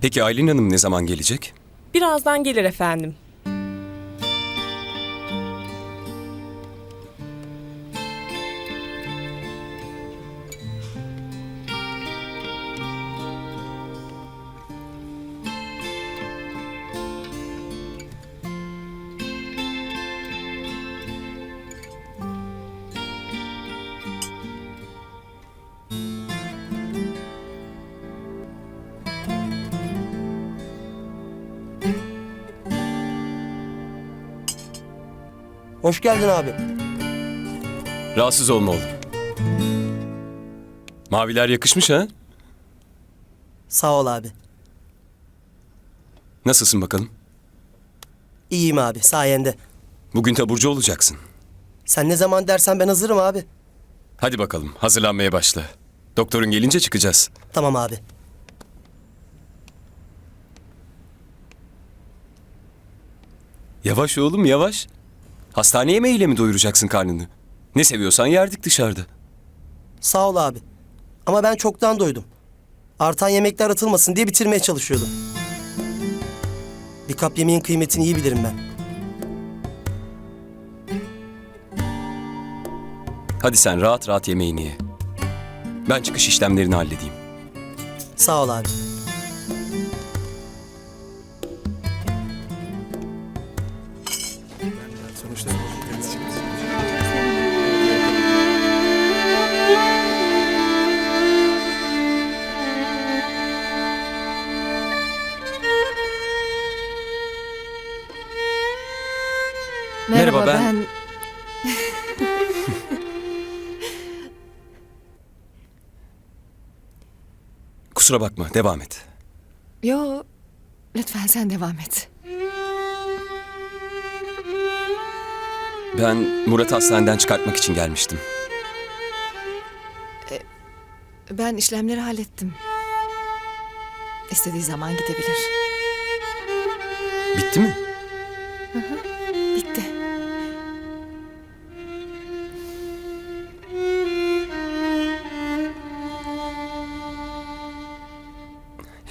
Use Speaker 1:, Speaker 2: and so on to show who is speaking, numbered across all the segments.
Speaker 1: Peki Aylin Hanım ne zaman gelecek?
Speaker 2: Birazdan gelir efendim.
Speaker 3: Hoş geldin abi.
Speaker 1: Rahatsız olma oğlum. Maviler yakışmış ha?
Speaker 3: Sağ ol abi.
Speaker 1: Nasılsın bakalım?
Speaker 3: İyiyim abi sayende.
Speaker 1: Bugün taburcu olacaksın.
Speaker 3: Sen ne zaman dersen ben hazırım abi.
Speaker 1: Hadi bakalım hazırlanmaya başla. Doktorun gelince çıkacağız.
Speaker 3: Tamam abi.
Speaker 1: Yavaş oğlum yavaş. Hastane yemeğiyle mi doyuracaksın karnını? Ne seviyorsan yerdik dışarıda.
Speaker 3: Sağ ol abi. Ama ben çoktan doydum. Artan yemekler atılmasın diye bitirmeye çalışıyordum. Bir kap yemeğin kıymetini iyi bilirim ben.
Speaker 1: Hadi sen rahat rahat yemeğini ye. Ben çıkış işlemlerini halledeyim.
Speaker 3: Sağ ol abi.
Speaker 1: Merhaba, ben- Kusura bakma devam et.
Speaker 4: Yo, lütfen sen devam et.
Speaker 1: Ben Murat hastaneden çıkartmak için gelmiştim.
Speaker 4: Ben işlemleri hallettim. İstediği zaman gidebilir.
Speaker 1: Bitti mi?
Speaker 4: Bitti.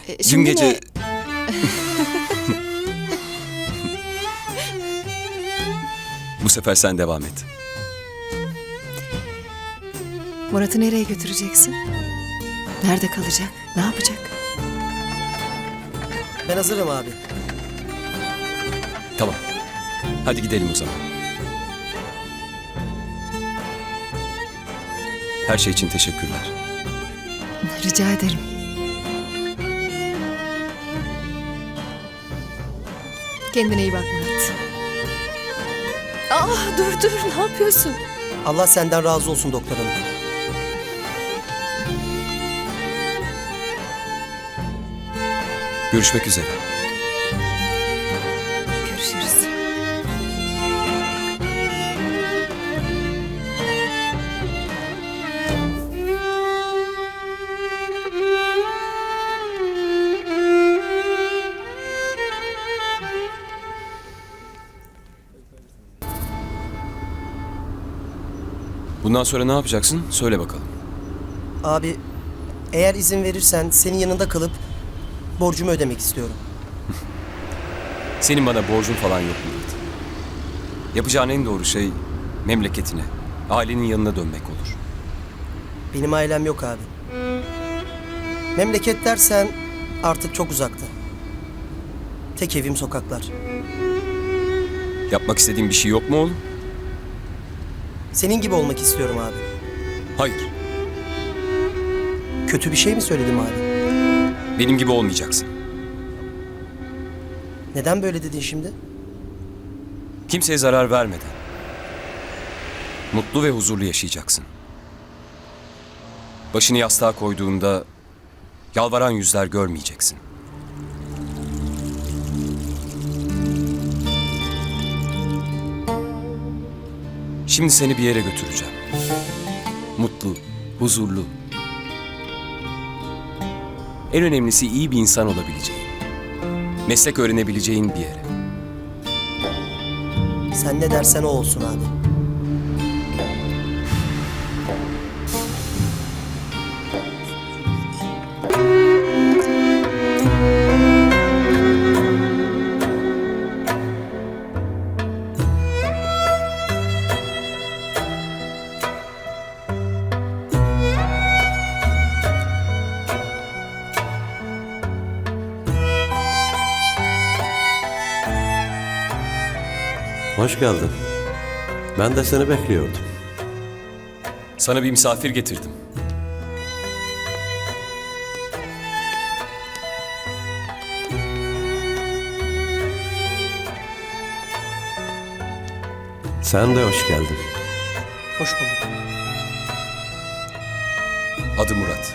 Speaker 4: E,
Speaker 1: Dün
Speaker 4: şimdi
Speaker 1: gece...
Speaker 4: ne?
Speaker 1: Bu sefer sen devam et.
Speaker 4: Murat'ı nereye götüreceksin? Nerede kalacak? Ne yapacak?
Speaker 3: Ben hazırım abi.
Speaker 1: Tamam. Hadi gidelim o zaman. Her şey için teşekkürler.
Speaker 4: Rica ederim. Kendine iyi bak Murat. Ah dur dur ne yapıyorsun?
Speaker 3: Allah senden razı olsun doktor hanım.
Speaker 1: Görüşmek üzere.
Speaker 4: Görüşürüz.
Speaker 1: Bundan sonra ne yapacaksın? Söyle bakalım.
Speaker 3: Abi eğer izin verirsen senin yanında kalıp borcumu ödemek istiyorum.
Speaker 1: Senin bana borcun falan yok Murat. Yapacağın en doğru şey memleketine, ailenin yanına dönmek olur.
Speaker 3: Benim ailem yok abi. Memleket dersen artık çok uzakta. Tek evim sokaklar.
Speaker 1: Yapmak istediğin bir şey yok mu oğlum?
Speaker 3: Senin gibi olmak istiyorum abi.
Speaker 1: Hayır.
Speaker 3: Kötü bir şey mi söyledim abi?
Speaker 1: Benim gibi olmayacaksın.
Speaker 3: Neden böyle dedin şimdi?
Speaker 1: Kimseye zarar vermeden. Mutlu ve huzurlu yaşayacaksın. Başını yastığa koyduğunda yalvaran yüzler görmeyeceksin. Şimdi seni bir yere götüreceğim. Mutlu, huzurlu. En önemlisi iyi bir insan olabileceğin. Meslek öğrenebileceğin bir yere.
Speaker 3: Sen ne dersen o olsun abi.
Speaker 5: Hoş geldin. Ben de seni bekliyordum.
Speaker 1: Sana bir misafir getirdim.
Speaker 5: Sen de hoş geldin.
Speaker 3: Hoş bulduk.
Speaker 1: Adı Murat.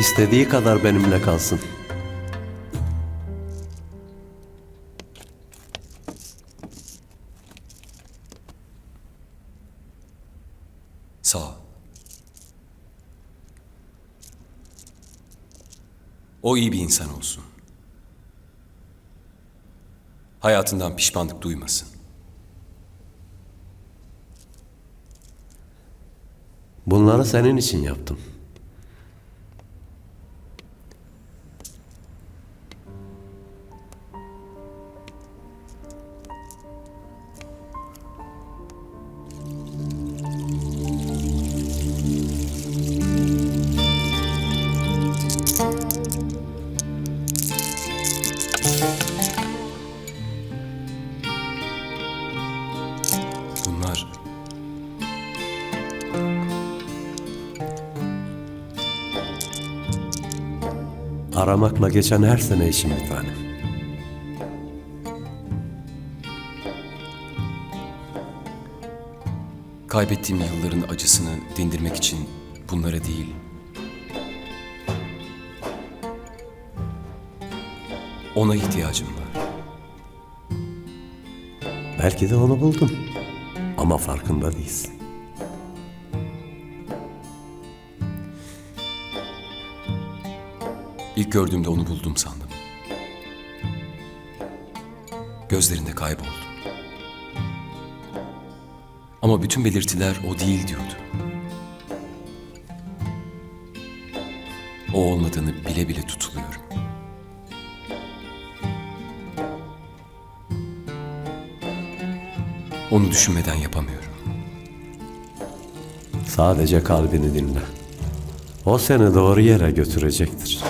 Speaker 5: İstediği kadar benimle kalsın.
Speaker 1: O iyi bir insan olsun. Hayatından pişmanlık duymasın.
Speaker 5: Bunları senin için yaptım. Aramakla geçen her sene için bir tane.
Speaker 1: kaybettiğim yılların acısını dindirmek için bunlara değil, ona ihtiyacım var.
Speaker 5: Belki de onu buldun. Ama farkında değilsin.
Speaker 1: İlk gördüğümde onu buldum sandım. Gözlerinde kayboldum. Ama bütün belirtiler o değil diyordu. O olmadığını bile bile tutuluyorum. Onu düşünmeden yapamıyorum.
Speaker 5: Sadece kalbini dinle. O seni doğru yere götürecektir.